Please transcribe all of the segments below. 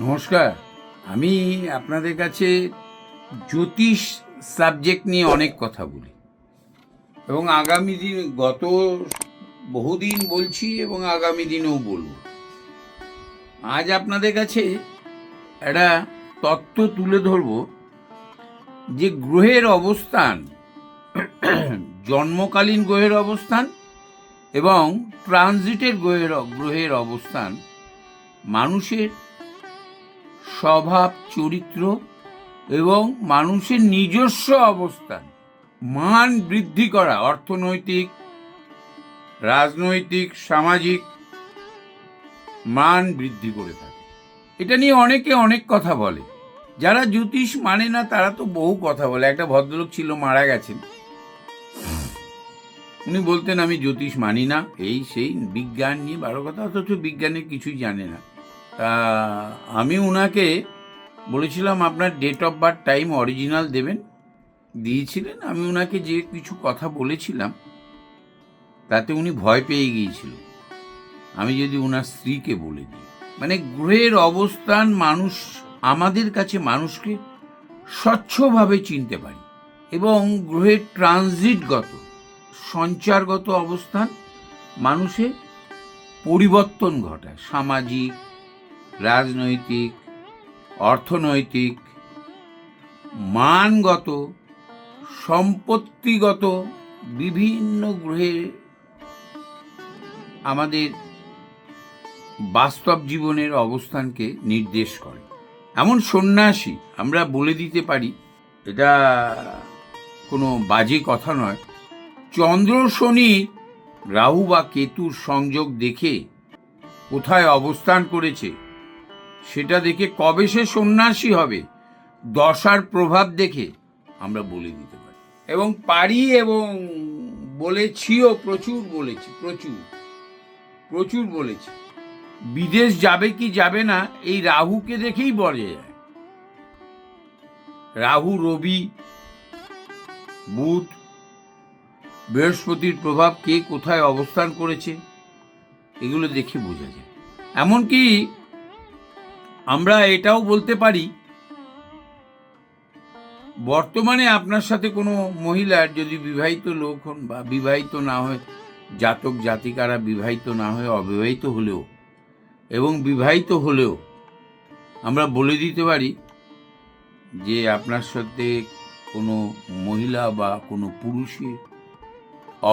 নমস্কার। আমি আপনাদের কাছে জ্যোতিষ সাবজেক্ট নিয়ে অনেক কথা বলি। এবং আগামী দিন, গত বহুদিন বলছি এবং আগামী দিনেও বলব। আজ আপনাদের কাছে একটা তত্ত্ব তুলে ধরব যে গ্রহের অবস্থান, জন্মকালীন গ্রহের অবস্থান এবং ট্রানজিটের গ্রহের গ্রহের অবস্থান মানুষের স্বভাব, চরিত্র এবং মানুষের নিজস্ব অবস্থান। মান বৃদ্ধি করা, অর্থনৈতিক, রাজনৈতিক, সামাজিক মান বৃদ্ধি করে থাকে। এটা নিয়ে অনেকে অনেক কথা বলে। যারা জ্যোতিষ মানে না, তারা তো বহু কথা বলে। একটা ভদ্রলোক ছিল, মারা গেছেন। উনি বলতেন, আমি জ্যোতিষ মানি না। এই সেই বিজ্ঞান নিয়ে বারো কথা, অথচ বিজ্ঞানের কিছুই জানে না। আমি ওনাকে বলেছিলাম, আপনার date of birth time original দেবেন। দিয়েছিলেন, আমি ওনাকে যে কিছু কথা বলেছিলাম, তাতে উনি ভয় পেয়ে গিয়েছিল। আমি যদি ওনার স্ত্রীকে বলে দিই। মানে গ্রহের অবস্থান মানুষ, আমাদের কাছে মানুষকে স্বচ্ছভাবে চিনতে পারি এবং গ্রহের ট্রানজিটগত, সঞ্চারগত অবস্থান মানুষের পরিবর্তন ঘটায়, সামাজিক রাজনৈতিক, অর্থনৈতিক, মানগত, সম্পত্তিগত বিভিন্ন গ্রহে আমাদের বাস্তব জীবনের অবস্থানকে নির্দেশ করে। এমন সন্ন্যাসী আমরা বলে দিতে পারি, এটা কোনো বাজে কথা নয়। চন্দ্র, শনি, রাহু বা কেতুর সংযোগ দেখে কোথায় অবস্থান করেছে সেটা দেখে কবে সে সন্ন্যাসী হবে? দশার প্রভাব দেখে আমরা বলে দিতে পারি। এবং পারি এবং বলেছিও, প্রচুর বলেছি, প্রচুর প্রচুর বলেছি। বিদেশ যাবে কি যাবে না, এই রাহুকে দেখেই বলে যায়। রাহু, রবি, বুধ, বৃহস্পতির প্রভাব কে কোথায় অবস্থান করেছে, এগুলো দেখে বোঝা যায়। এমনকি আমরা এটাও বলতে পারি, বর্তমানে আপনার সাথে কোনো মহিলার যদি বিবাহিত লোক হন বা বিবাহিত না হয়, জাতক জাতিকারা বিবাহিত না হয়ে অবিবাহিত হলেও এবং বিবাহিত হলেও আমরা বলে দিতে পারি যে আপনার সাথে কোনো মহিলা বা কোনো পুরুষের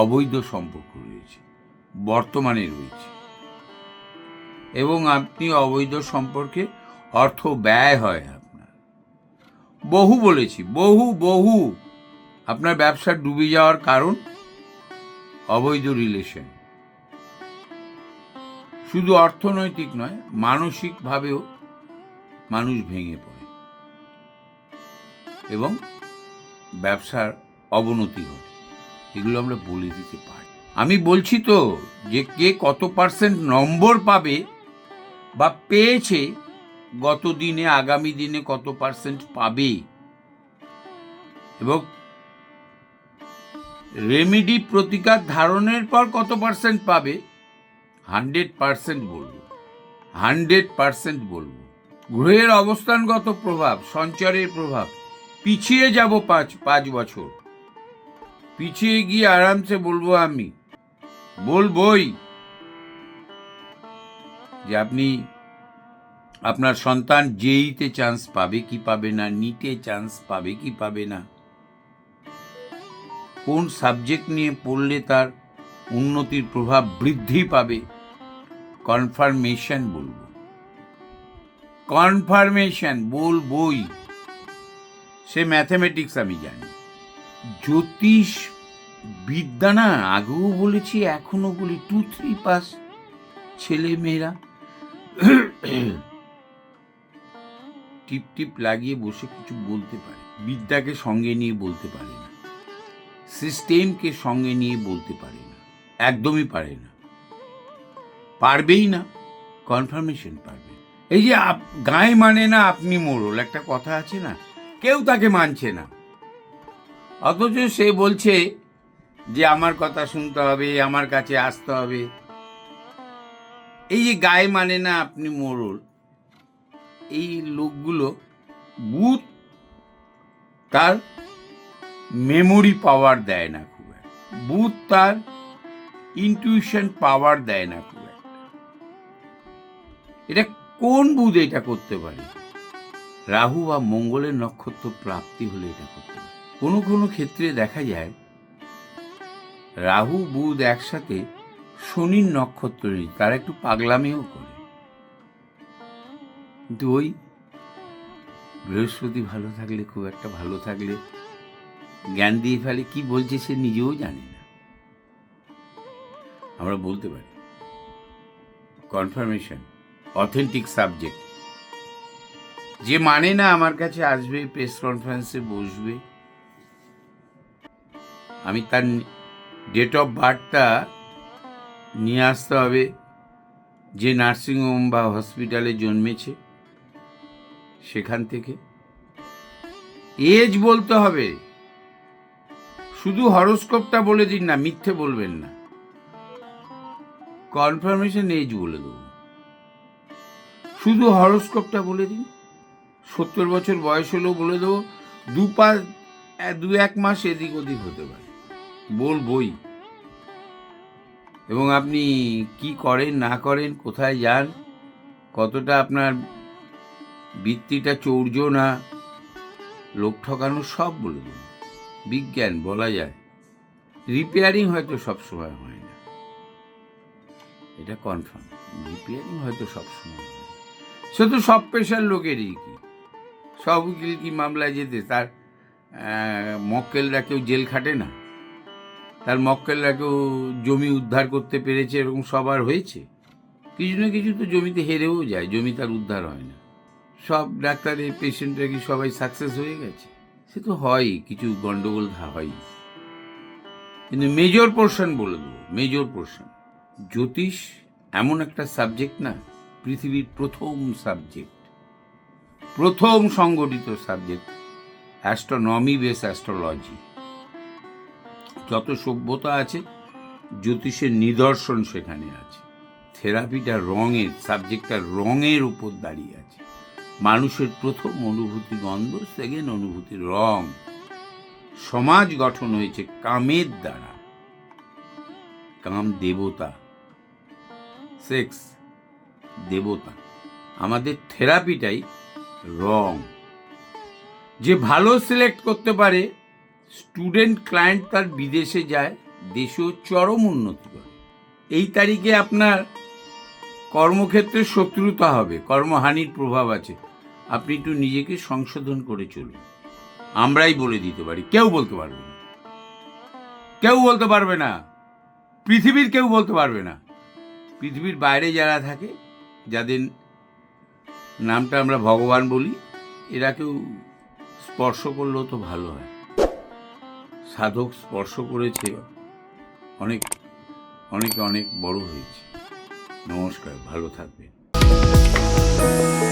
অবৈধ সম্পর্ক রয়েছে, বর্তমানে রয়েছে। এবং আপনি অবৈধ সম্পর্কে অর্থ ব্যয় হয় আপনার। বহু বলেছি, বহু বহু। আপনার ব্যবসা ডুবে যাওয়ার কারণ? অবৈধ রিলেশন। শুধু অর্থনৈতিক নয়, মানসিকভাবেও মানুষ ভেঙে পড়ে। এবং ব্যবসার অবনতি ঘটে। এগুলো আমরা বলে দিতে পারি। আমি বলছি তো যে কে কত পার্সেন্ট নম্বর পাবে বা পেয়েছে গত দিনে আগামী দিনে কত পার্সেন্ট পাবে? এবং রেমিডি প্রতিকার ধারণের পর কত পার্সেন্ট পাবে? হান্ড্রেড পার্সেন্ট বলব। হান্ড্রেড পার্সেন্ট বলব। গ্রহের অবস্থানগত প্রভাব, সঞ্চারের প্রভাব, পিছিয়ে যাব পাঁচ পাঁচ বছর। পিছিয়ে গিয়ে আরামসে বলব আমি। বলবই যে আপনি আপনার সন্তান জেইতে চান্স পাবে কি পাবে না নিটে চান্স পাবে কি পাবে না, কোন সাবজেক্ট নিয়ে পড়লে তার উন্নতির প্রভাব বৃদ্ধি পাবে কনফার্মেশন বলব। কনফার্মেশন বলবই, সে ম্যাথামেটিক্স আমি জানি। জ্যোতিষ বিদ্যা না, আগেও বলেছি এখনও বলি টু থ্রি পাস ছেলে মেয়েরা টিপ টিপ লাগিয়ে বসে কিছু বলতে পারে। বিদ্যাকে সঙ্গে নিয়ে বলতে পারে না। সিস্টেমকে সঙ্গে নিয়ে বলতে পারে না। একদমই পারে না। পারবেই না। কনফার্মেশন পারবে। এই যে গায়ে মানে না আপনি মোড়ল, একটা কথা আছে না? কেউ তাকে মানছে না। অথচ সে বলছে যে আমার কথা শুনতে হবে, আমার কাছে আসতে হবে। এই যে গায়ে মানে না আপনি মোড়ল এই লোকগুলো বুধ তার মেমোরি পাওয়ার দেয় না খুব একটা। বুধ তার ইনটিউশন পাওয়ার দেয় না খুব এটা কোন বুধ এটা করতে পারে? রাহু বা মঙ্গলের নক্ষত্র প্রাপ্তি হলে এটা করতে পারে। কোনো কোনো ক্ষেত্রে দেখা যায়, রাহু, বুধ একসাথে শনির নক্ষত্র নেই, তারা একটু পাগলামিও করে। কিন্তু ওই বৃহস্পতি ভালো থাকলে, খুব একটা ভালো থাকলে, জ্ঞান দিয়ে ফেলে, কি বলছে সে নিজেও জানে না। আমরা বলতে পারি কনফার্মেশন অথেন্টিক সাবজেক্ট যে মানে না আমার কাছে আসবে প্রেস কনফারেন্সে বসবে, আমি তার ডেট অফ বার্থটা নিয়ে আসতে হবে, যে নার্সিংহোম বা হসপিটালে জন্মেছে। সেখান থেকে। এজ বলতে হবে। শুধু হরস্কোপটা বলে দিন না, মিথ্যে বলবেন না। কনফার্মেশন এজ বলে দেবো। শুধু হরস্কোপটা বলে দিন। সত্তর বছর বয়স হলেও বলে দেবো, দু পা দু এক মাস এদিক ওদিক হতে পারে। বলবই। এবং আপনি কি করেন, না করেন, কোথায় যান, কতটা আপনার বৃত্তিটা চৌর্য না? লোক ঠকানো সব বলে দেবো। বিজ্ঞান বলা যায়। রিপেয়ারিং হয়তো সবসময় হয় না। এটা কনফার্ম রিপেয়ারিং হয়তো সবসময় হয় সে তো সব পেশার লোকেরই কি? সব উকিল কি মামলায় যেতে? তার মক্কেলরা কেউ জেল খাটে না? তার মক্কেলরা কেউ জমি উদ্ধার করতে পেরেছে? এরকম সবার হয়েছে? কিছু না কিছু তো জমিতে হেরেও যায়। জমি তার উদ্ধার হয় না। সব ডাক্তারের পেশেন্টরা কি সবাই সাকসেস হয়ে গেছে? সে তো হয় কিছু গন্ডগোল হয় কিন্তু মেজর পোর্শন বলে দেবো মেজর পোর্শন জ্যোতিষ এমন একটা সাবজেক্ট না, পৃথিবীর প্রথম সাবজেক্ট প্রথম সংগঠিত সাবজেক্ট অ্যাস্ট্রোনমি বেস অ্যাস্ট্রোলজি যত সভ্যতা আছে, জ্যোতিষের নিদর্শন সেখানে আছে। থেরাপিটা রঙের সাবজেক্টটা রঙের উপর দাঁড়িয়ে আছে। মানুষের প্রথম অনুভূতি গন্ধ সেকেন্ড অনুভূতি রং। সমাজ গঠন হয়েছে কামের দ্বারা। কাম দেবতা। সেক্স দেবতা। আমাদের থেরাপিটাই রং। যে ভালো সিলেক্ট করতে পারে স্টুডেন্ট ক্লায়েন্ট তার বিদেশে যায়, দেশেও চরম উন্নতি করে। এই তারিখে আপনার কর্মক্ষেত্রে শত্রুতা হবে, কর্মহানির প্রভাব আছে। আপনি একটু নিজেকে সংশোধন করে চলুন। আমরাই বলে দিতে পারি, কেউ বলতে পারবে না। কেউ বলতে পারবে না। পৃথিবীর কেউ বলতে পারবে না। পৃথিবীর বাইরে যারা থাকে, যাদের নামটা আমরা ভগবান বলি, এরা কেউ স্পর্শ করলেও তো ভালো হয়। সাধক স্পর্শ করেছে, অনেক, অনেকে অনেক বড় হয়েছে। নমস্কার, ভালো থাকবেন।